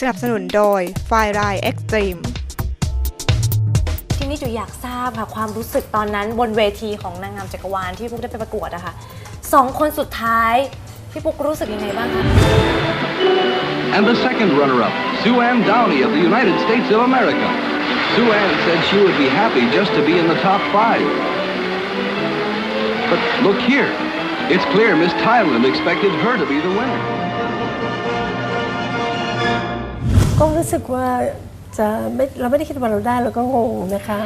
สนับสนุนโดยไฟรายเอ็กซ์ตรีมทีนี้จุ๋ยอยากทราบค่ะความรู้สึกตอนนั้นบนเวทีของนางงามจักรวาลที่พี่ปุ๊กได้ไปประกวดอะค่ะสองคนสุดท้ายพี่ปุ๊กรู้สึกยังไงบ้างคะ And the second runner-up, Sue Ann Downey of the United States of America. Sue Ann said she would be happy just to be in the top five. But look here. It's clear Miss Thailand expected her to be the winner. ก็รู้สึกว่าจะไม่เราไม่ได้คิดว่าเราได้เราก็งงนะคะ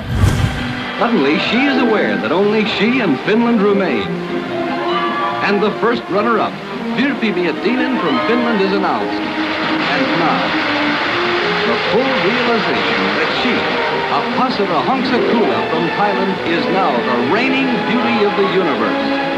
Suddenly, she is aware that only she and Finland remain. And the first runner-up, Virpi Miettinen from Finland is announced. And now, the full realization that she, Apasara Hongsakula from Thailand, is now the reigning beauty of the universe.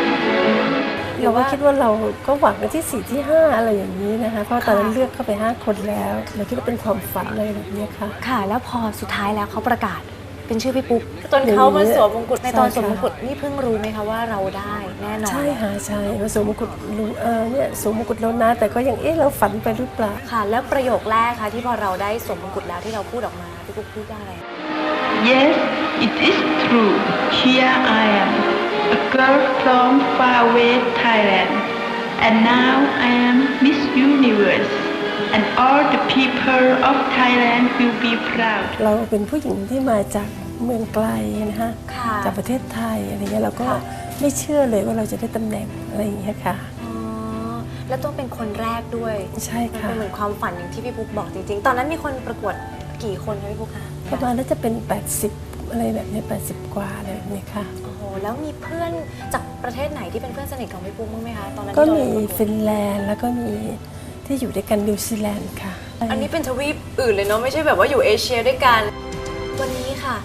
เราก็คิดว่าเราก็หวังไปที่สี่ที่ห้าอะไรอย่างนี้นะคะ เพราะตอนนั้นเลือกเข้าไปห้าคนแล้วเราคิดว่าเป็นความฝันอะไรแบบนี้ค่ะ ค่ะ แล้วพอสุดท้ายแล้วเขาประกาศเป็นชื่อพี่ปุ๊กจนเขามาสวมมงกุฎในตอนสวมมงกุฎนี่เพิ่งรู้ไหมคะว่าเราได้แน่นอน ใช่ค่ะใช่พอสวมมงกุฎรู้เออเนี่ยสวมมงกุฎแล้วนะ แต่ก็ยังเอ๊ะเราฝันไปหรือเปล่าค่ะ แล้วประโยคแรกค่ะที่พอเราได้สวมมงกุฎแล้วที่เราพูดออกมาพี่ปุ๊กพูดว่าอะไร Yes, it is true. Here I am, a girl from faraway Thailand. And now I am Miss Universe. And all the people of Thailand will be proud. เราเป็นผู้หญิงที่มาจากเมืองไกลนะคะค่ะจากประเทศไทยอะไรเงี้ยเราก็ค่ะไม่เชื่อเลยว่าเราจะได้ตำแหน่งอะไรอย่างเงี้ยค่ะอ๋อแล้วต้องเป็นคนแรกด้วย ใช่มันค่ะเป็นเหมือนความฝันอย่างที่พี่ปุ๊กบอกจริง ๆ ตอนนั้นมีคนประกวดกี่คนคะพี่ปุ๊กคะประมาณน่าจะเป็น 80 อะไรแบบเนี้ย80 กว่าอะไรแบบเนี้ยค่ะ โอ้โหแล้วมีเพื่อนจากประเทศไหนที่เป็นเพื่อนสนิทของพี่ปุ๊กบ้างไหมคะตอนนั้นก็ที่เรามีประกวดฟินแลนด์แล้วก็มีที่อยู่ด้วยกันนิวซีแลนด์ค่ะ อันนี้เป็นทวีปอื่นเลยเนาะไม่ใช่แบบว่าอยู่เอเชียด้วยกัน วันนี้ค่ะ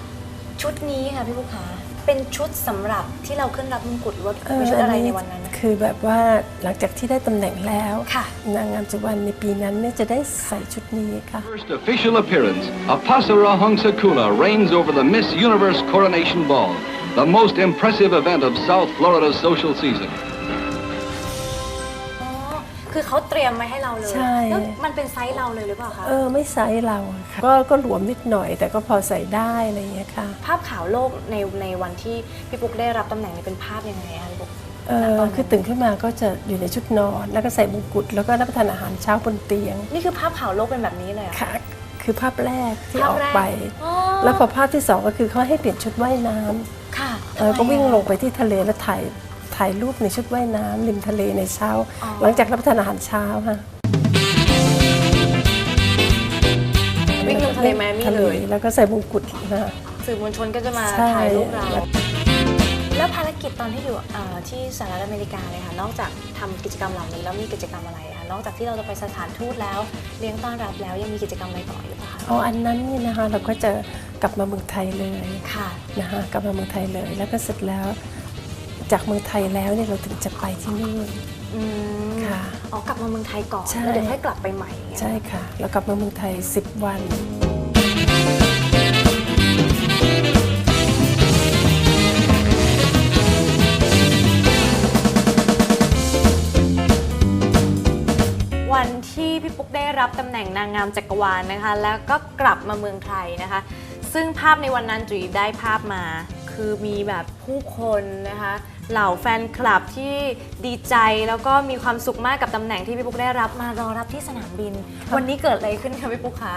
ชุดนี้ค่ะพี่ปุ๊กคะ เป็นชุดสำหรับที่เราขึ้นรับมงกุฎหรือว่าเอ่อเป็นชุดอะไรอัในวันนั้นนะคือแบบว่าหลังจากที่ได้ตำแหน่งแล้วค่ะนางงามจุวันในปีนั้นเนี่ยจะได้ใส่ชุดนี้ค่ะ First official appearance, Apasara Hongsakula reigns over the Miss Universe Coronation Ball, the most impressive event of South Florida's social season. อ๋อคือเขาเตรียมไว้ให้เราเลยใช่ แล้วมันเป็นไซส์เราเลยหรือเปล่าคะ เออไม่ไซส์เราอะค่ะก็ก็หลวมนิดหน่อย แต่ก็พอใส่ได้อะไรอย่างเงี้ยค่ะภาพข่าวโลกในในวันที่พี่ปุ๊กได้รับตำแหน่งนี้เป็นภาพยังไงคะพี่ปุ๊ก เออคือตื่นขึ้นมาก็จะอยู่ในชุดนอน แล้วก็ใส่มงกุฎแล้วก็รับประทานอาหารเช้าบนเตียงนี่คือภาพข่าวโลกเป็นแบบนี้เลยเหรอค่ะ คือภาพแรกที่ภาอพอกแรกไป อ๋อแล้วพอภาพที่สองก็คือเขาให้เปลี่ยนชุดว่ายน้ำค่ะเออก็ทำไมวิ่งอะลงไปที่ทะเลแล้วถ่าย ถ่ายรูปในชุดว่ายน้ำริมทะเลในเช้าอ๋อหลังจากรับประทานอาหารเช้าค่ะวิ่งลงทะเลแมมี่ทะเลย แล้วก็ใส่มงกุฎนะสื่อมวลชนก็จะมาใช่ถ่ายรูปเราแล้วภารกิจตอนที่อยู่เอ่อที่สหรัฐอเมริกาเลยค่ะนอกจากทำกิจกรรมเหล่านี้แล้วมีกิจกรรมอะไรคะนอกจากที่เราจะไปสถานทูตแล้ว เลี้ยงต้อนรับแล้วยังมีกิจกรรมอะไรต่อหรือเปล่าคะเอาอันนั้นนี่นะคะเราก็จะกลับมาเมืองไทยเลยค่ะนะคะกลับมาเมืองไทยเลย แล้วก็เสร็จแล้ว จากเมืองไทยแล้วเนี่ยเราถึงจะไปที่นู่น อืมค่ะ อ๋อกลับมาเมืองไทยก่อน ใช่ แล้วเดี๋ยวค่อยกลับไปใหม่อย่างเงี้ยใช่ค่ะ เรากลับมาเมืองไทย 10 วัน วันที่พี่ปุ๊กได้รับตำแหน่งนางงามจักรวาลนะคะ แล้วก็กลับมาเมืองไทยนะคะ ซึ่งภาพในวันนั้นจุ๋ยได้ภาพมา คือมีแบบผู้คนนะคะ เหล่าแฟนคลับที่ดีใจแล้วก็มีความสุขมากกับตำแหน่งที่พี่ปุ๊กได้รับมารอรับที่สนามบิน วันนี้เกิดอะไรขึ้นคะพี่ปุ๊กคะ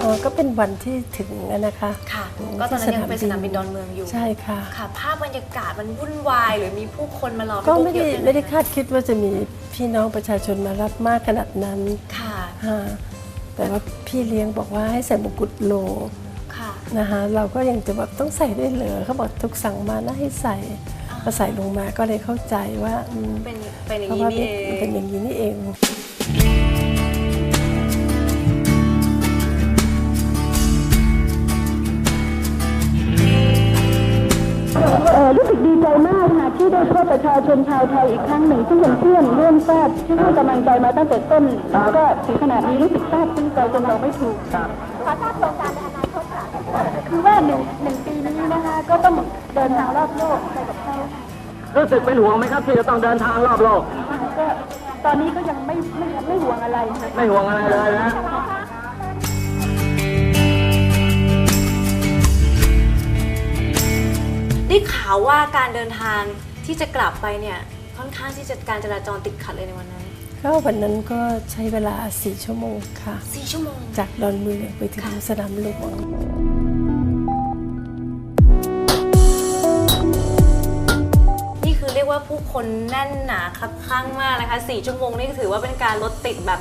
เออก็เป็นวันที่ถึงแล้วนะคะ ค่ะ ก็ตอนนั้นยังเป็นสนามบินดอนเมืองอยู่ ใช่ค่ะ ค่ะ ภาพบรรยากาศมันวุ่นวาย หรือมีผู้คนมารอพี่ก็ปุ๊ไม่เยได้อะเลยไม่ได้คาดคิดว่าจะมี พี่น้องประชาชนมารับมากขนาดนั้นค่ะฮะแต่ว่าพี่เลี้ยงบอกว่าให้ใส่มงกุฎโลค่ะนะคะเราก็ยังจะแบบต้องใส่ด้วยเหรอเขาบอกถูกสั่งมานะให้ใส่พอใส่ลงมาก็เลยเข้าใจว่าอืมเป็นเป็นอย่างเพราะนี้ว่านี่เองเป็นอย่างนี้นี่เอง รู้สึกดีใจมากนะที่ได้พบประชาชนชาวไทยอีกครั้งหนึ่งซึ่งเป็นเพื่อนร่วมชาติที่ให้กำลังใจมาตั้งแต่ต้นก็ถึงขนาดนี้รู้สึกซาบซึ้งใจจนเราไม่ถูกขอทราบโครงการในอนาคตค่ะคือว่าหนึ่งหนึ่งปีนี้นะคะก็ต้องเดินทางรอบโลกไปกับเขารู้สึกเป็นห่วงไหมครับที่จะต้องเดินทางรอบโลกก็ตอนนี้ก็ยังไม่ไม่ไม่ห่วงอะไรค่ะไม่ห่วงอะไรเลยนะ ได้ข่าวว่าการเดินทางที่จะกลับไปเนี่ยค่อนข้างที่จะการจราจรติดขัดเลยในวันนั้นก็วันนั้นก็ใช้เวลา 4 ชั่วโมงค่ะ สี่ชั่วโมง จากดอนเมืองไปถึงสนามหลวงนี่คือเรียกว่าผู้คนแน่นหนาคับข้างมากนะคะสี่ชั่วโมงนี่ถือว่าเป็นการรถติดแบบ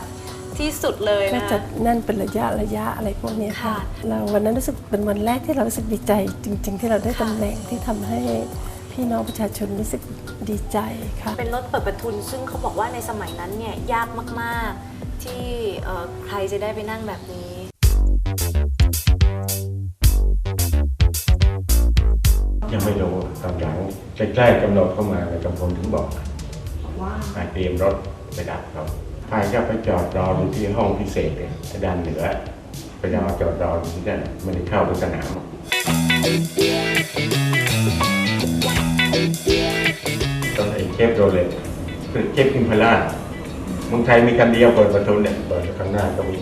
ที่สุดเลยก็นะ จะคะนั่นเป็นระยะระยะอะไรพวกเนี้ยค่ะ ค่ะ เราวันนั้นรู้สึกเป็นวันแรกที่เรารู้สึกดีใจ จริง ๆ ที่เราได้ตำแหน่งที่ทำให้พี่น้องประชาชนรู้สึกดีใจค่ะ เป็นรถเปิดประทุน ซึ่งเขาบอกว่าในสมัยนั้นเนี่ยยากมากๆ ที่เอ่อใครจะได้ไปนั่งแบบนี้ ยังไม่รู้ตอนหลังใกล้ๆกำหนดเข้ามาในกำพลถึงบอกว่าเตรียมรถไปดับเขา พายก็ไปจอดรออยู่ที่ห้องพิเศษเนี่ยด้านเหนือไปรอจอดรออยู่ที่นั่นไม่ได้เข้าไปสนามตอนไอ้เคปโรเลตคือเคปพิมพาร่าเมืองไทยมีคันเดียวเปิดประตูเนี่ยเปิดข้างหน้าก็มี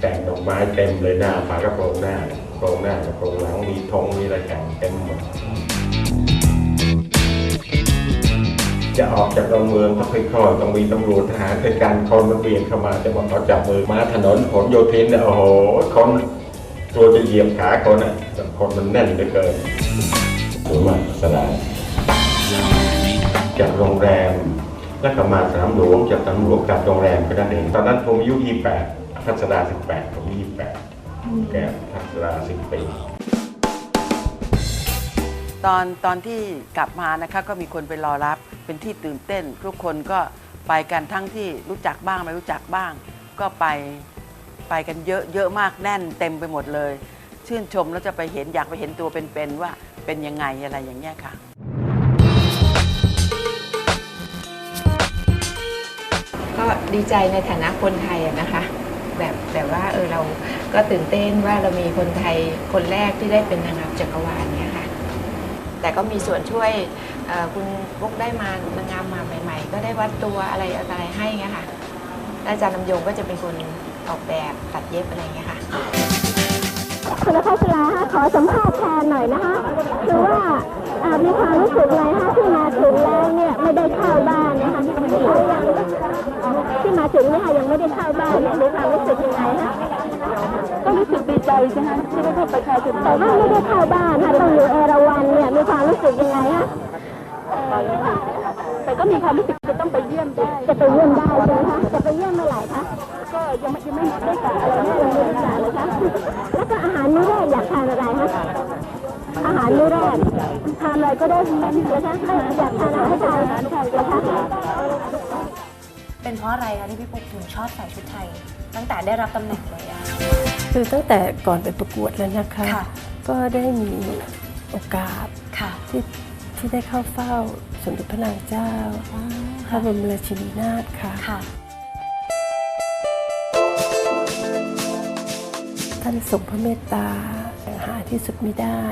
แต่งดอกไม้เต็มเลยหน้าฝากระโปรงหน้ากระโปรงหน้ากระโปรงหลังมีธงมีอะไรแต่งเต็มหมด จะออกจากดอนเมืองต้องค่อยๆต้องมีตำรวจทหารเคยการคนมันเบียดเข้ามาจะมาเขาจับมือมาถนนผลโยธินเนี่ยโอ้โหคนตัวจะเหยียบขาคนอะคนมันแน่นเหลือเกินสวยมากสลายจากโรงแรมแล้วก็มาสนามหลวงจากสนามหลวงกลับโรงแรมไปนั่นเองตอนนั้นผมอายุ28ทัศดา18ผม28แกทัศดา10ปี ตอนตอนที่กลับมานะคะก็มีคนไปรอรับเป็นที่ตื่นเต้น ทุกคนก็ไปกันทั้งที่รู้จักบ้างไม่รู้จักบ้าง ก็ไปไปกันเยอะเยอะมากแน่นเต็มไปหมดเลย ชื่นชมแล้วจะไปเห็นอยากไปเห็นตัวเป็นๆว่าเป็นยังไงอะไรอย่างเงี้ยค่ะ ก็ดีใจในฐานะคนไทยอะนะคะ แบบแบบว่าเออเราก็ตื่นเต้นว่าเรามีคนไทยคนแรกที่ได้เป็นนางงามจักรวาลเนี่ย แต่ก็มีส่วนช่วยเอ่อคุณปุ๊กได้มานางงามมาใหม่ ๆ ก็ได้วัดตัวอะไรอะไรให้เงี้ยค่ะแล้วอาจารย์ลำยงก็จะเป็นคนออกแบบตัดเย็บอะไรเงี้ยค่ะคุณพัชราคะขอสัมภาษณ์แทนหน่อยนะคะคือว่าอ่ามีความรู้สึกไงคะที่มาถึงแล้วเนี่ยไม่ได้เข้าบ้านนะคะที่มาถึงเนี่ยค่ะยังไม่ได้เข้าบ้านเนี่ยมีความรู้สึกยังไงคะก็รู้สึกดี ใจใช่ไหมที่ได้พบประชาชนแต่ว่าไม่ได้เข้าบ้านค่ะต้องอยู่เอราวัณเนี่ยมีความรู้สึกยังไงคะแต่ก็มีความรู้สึกจะต้องไปเยี่ยมได้จะไปเยี่ยมได้ใช่ไหมคะจะไปเยี่ยมเมื่อไหร่คะก็ยังไม่ยังไม่ได้กะอะไรแน่ยังไม่ได้กะคะแล้วก็อาหารมื้อแรกอยากทานอะไรคะอาหารมื้อแรกทานอะไรก็ได้นะคะอยากทานอะไรให้ทานนะคะเป็นเพราะอะไรคะที่พี่ปุ๊กถึงชอบใส่ชุดไทย ตั้งแต่ได้รับตำแหน่งเลย คือตั้งแต่ก่อนไปประกวดแล้วนะคะค่ะก็ได้มีโอกาสค่ะที่ที่ได้เข้าเฝ้าสมเด็จพระนางเจ้าพระบรมราชินีนาถค่ะค่ะท่านทรงพระเมตตาหาที่สุดไม่ได้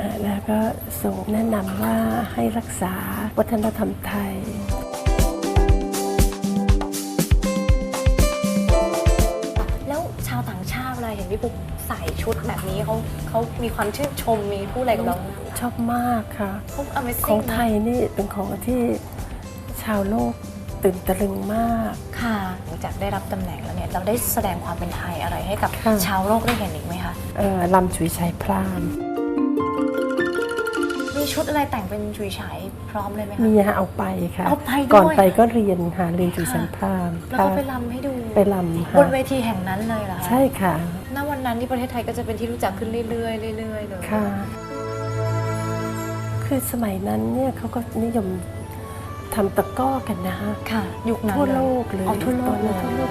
อ่าแล้วก็ทรงแนะนำว่าให้รักษาวัฒนธรรมไทย พี่ปุ๊กใส่ชุดแบบนี้เขาเขามีความชื่นชมมีพูดอะไรกับเราไหมชอบมากค่ะ เขา Amazing ของไทยนี่เป็นของที่ชาวโลกตื่นตะลึงมาก ค่ะหลังจากได้รับตำแหน่งแล้วเนี่ยเราได้แสดงความเป็นไทยอะไรให้กับค่ะ ชาวโลกได้เห็นอีกไหมคะ เอ่อลำฉุยชัยพรามมีชุดอะไรแต่งเป็นชุยฉายพร้อมเลยไหมคะ มีฮะเอาไปค่ะ เอาไปด้วยก่อนไปก็เรียนหาเรียนฉุยชัยพรามแล้วก็ค่ะไปรำให้ดู ไปรำบค่ะนเวทีแห่งนั้นเลยเหรอคะ ใช่ค่ะณ วันนั้นที่ประเทศไทยก็จะเป็นที่รู้จักขึ้นเรื่อยๆเรื่อยๆเลยค่ะ คือสมัยนั้นเนี่ยเขาก็นิยมทำตะกร้อกันนะคะค่ะ ยุคนั้นทั่วเยโลกเลยอ๋อทั่วโลกตอนเลนั้นยทั่วโลก